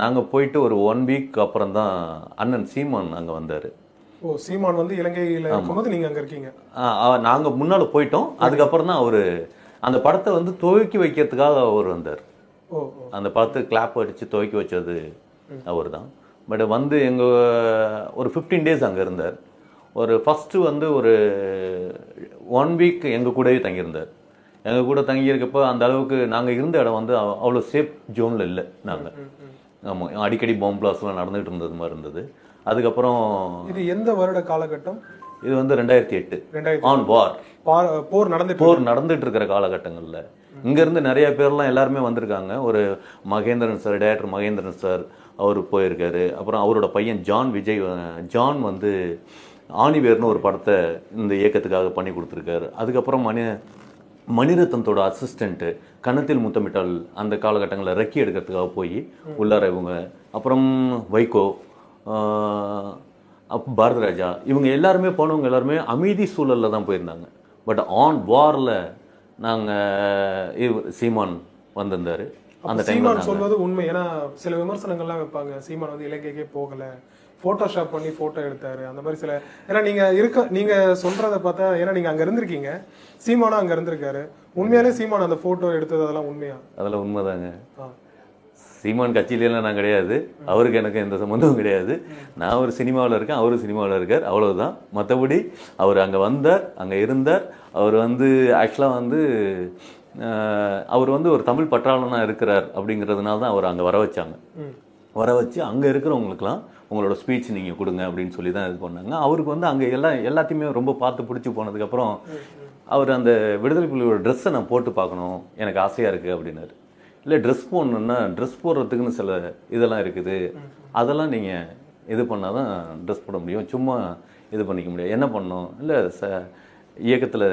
நாங்கள் போயிட்டு ஒரு ஒன் வீக் அப்புறம் தான் அண்ணன் சீமான் அங்கே வந்தார். ஓ சீமான் வந்து இலங்கையில இருக்கும்போது நீங்க அங்க இருக்கீங்க. நாங்கள் முன்னால் போயிட்டோம். அதுக்கப்புறம் தான் அவர் அந்த படத்தை வந்து துவக்கி வைக்கிறதுக்காக அவர் வந்தார். அந்த படத்தை கிளாப் அடித்து துவக்கி வச்சது அவர் தான் பட் வந்து எங்கள் ஒரு ஃபிஃப்டீன் டேஸ் அங்கே இருந்தார். ஒரு ஃபஸ்ட்டு வந்து ஒரு ஒன் வீக் எங்கள் கூடவே தங்கியிருந்தார். எங்கள் கூட தங்கியிருக்கப்போ அந்த அளவுக்கு நாங்கள் இருந்த இடம் வந்து அவ்- அவ்வளோ சேஃப் ஜோனில் இல்லை நாங்கள் ஆமாம் அடிக்கடி பாம்பு பிளாஸ்லாம் நடந்துகிட்டு இருந்தது மாதிரி இருந்தது. அதுக்கப்புறம் இது எந்த வருட காலகட்டம்? இது வந்து ரெண்டாயிரத்தி எட்டு. ஆன் வார் போர் நடந்துட்டு போர் நடந்துட்டு இருக்கிற காலகட்டங்களில். இங்கேருந்து நிறைய பேர்லாம் எல்லாருமே வந்திருக்காங்க. ஒரு Mahendran sir director Mahendran sir அவர் போயிருக்காரு. அப்புறம் அவரோட பையன் ஜான் விஜய் ஜான் வந்து ஆணிவேர்னு ஒரு படத்தை இந்த இயக்கத்துக்காக பண்ணி கொடுத்துருக்காரு. அதுக்கப்புறம் மணி மணிரத்னத்தோட அசிஸ்டண்ட்டு கன்னத்தில் முத்தமிட்டால் அந்த காலகட்டங்களில் ரெக்கி எடுக்கிறதுக்காக போய் உள்ளார இவங்க அப்புறம் வைகோ ஆஹ், அப் இவங்க எல்லாருமே போனவங்க எல்லாருமே அமைதி சூழலில் தான் போயிருந்தாங்க. பட் ஆன் வாரில் நாங்கள் சீமான் வந்திருந்தார். அந்த சீமான் சொல்வது உண்மை. ஏன்னா சில விமர்சனங்கள்லாம் வைப்பாங்க. சீமான் வந்து இலங்கைக்கே போகல. போட்டோஷாப் பண்ணி போட்டோ எடுத்தாரு. அந்த மாதிரி சில ஏன்னா நீங்க இருக்க நீங்க சொல்றத பார்த்தா ஏன்னா நீங்க அங்க இருந்திருக்கீங்க. சீமானும் அங்க இருந்திருக்காரு. உண்மையாலே சீமான் அந்த போட்டோ எடுத்தது அதெல்லாம் உண்மையா? அதெல்லாம் உண்மைதாங்க. சீமான் கட்சியிலாம் நான் கிடையாது. அவருக்கு எனக்கு எந்த சம்மந்தமும் கிடையாது. நான் ஒரு சினிமாவில் இருக்கேன். அவரும் சினிமாவில் இருக்கார். அவ்வளவுதான். மற்றபடி அவர் அங்கே வந்தார். அங்கே இருந்தார். அவர் வந்து ஆக்சுவலாக வந்து அவர் வந்து ஒரு தமிழ் பற்றாளனாக இருக்கிறார் அப்படிங்கிறதுனால தான் அவர் அங்கே வர வச்சாங்க. வர வச்சு அங்கே இருக்கிறவங்களுக்குலாம் உங்களோட ஸ்பீச் நீங்கள் கொடுங்க அப்படின்னு சொல்லி தான் இது பண்ணாங்க. அவருக்கு வந்து அங்கே எல்லாம் எல்லாத்தையுமே ரொம்ப பார்த்து பிடிச்சி போனதுக்கப்புறம் அவர் அந்த விடுதலை புலியோட ட்ரெஸ்ஸை நான் போட்டு பார்க்கணும் எனக்கு ஆசையாக இருக்குது அப்படின்னாரு. இல்லை ட்ரெஸ் போடணுன்னா ட்ரெஸ் போடுறதுக்குன்னு சில இதெல்லாம் இருக்குது. அதெல்லாம் நீங்கள் இது பண்ணால் தான் ட்ரெஸ் போட முடியும். சும்மா இது பண்ணிக்க முடியாது. என்ன பண்ணணும்? இல்லை ச இயக்கத்தில்